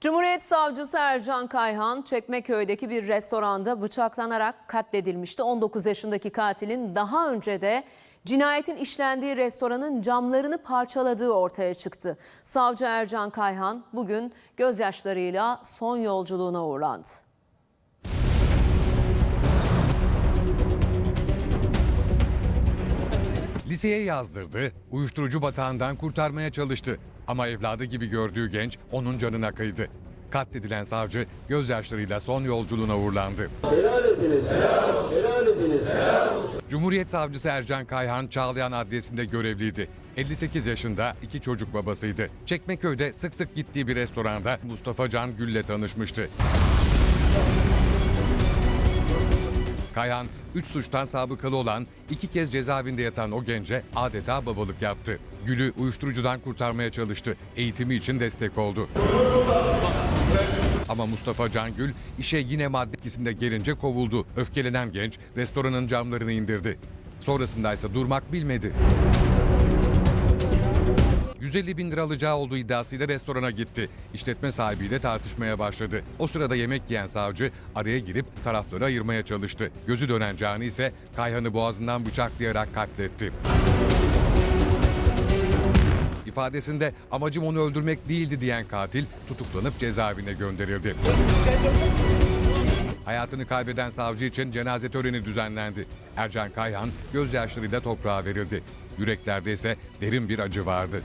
Cumhuriyet Savcısı Ercan Kayhan Çekmeköy'deki bir restoranda bıçaklanarak katledilmişti. 19 yaşındaki katilin daha önce de cinayetin işlendiği restoranın camlarını parçaladığı ortaya çıktı. Savcı Ercan Kayhan bugün gözyaşlarıyla son yolculuğuna uğurlandı. Liseye yazdırdı, uyuşturucu batağından kurtarmaya çalıştı. Ama evladı gibi gördüğü genç onun canına kıydı. Katledilen savcı gözyaşlarıyla son yolculuğuna uğurlandı. Helal ediniz. Helal, helal ediniz. Cumhuriyet Savcısı Ercan Kayhan Çağlayan Adliyesi'nde görevliydi. 58 yaşında iki çocuk babasıydı. Çekmeköy'de sık sık gittiği bir restoranda Mustafa Can Gül'le tanışmıştı. Kayhan, 3 suçtan sabıkalı olan, iki kez cezaevinde yatan o gence adeta babalık yaptı. Gül'ü uyuşturucudan kurtarmaya çalıştı. Eğitimi için destek oldu. Ama Mustafa Cangül işe yine madde etkisinde gelince kovuldu. Öfkelenen genç restoranın camlarını indirdi. Sonrasında ise durmak bilmedi. 150 bin lira alacağı olduğu iddiasıyla restorana gitti. İşletme sahibiyle tartışmaya başladı. O sırada yemek yiyen savcı araya girip tarafları ayırmaya çalıştı. Gözü dönen Cani ise Kayhan'ı boğazından bıçaklayarak katletti. İfadesinde amacım onu öldürmek değildi diyen katil tutuklanıp cezaevine gönderildi. Hayatını kaybeden savcı için cenaze töreni düzenlendi. Ercan Kayhan gözyaşlarıyla toprağa verildi. Yüreklerde ise derin bir acı vardı.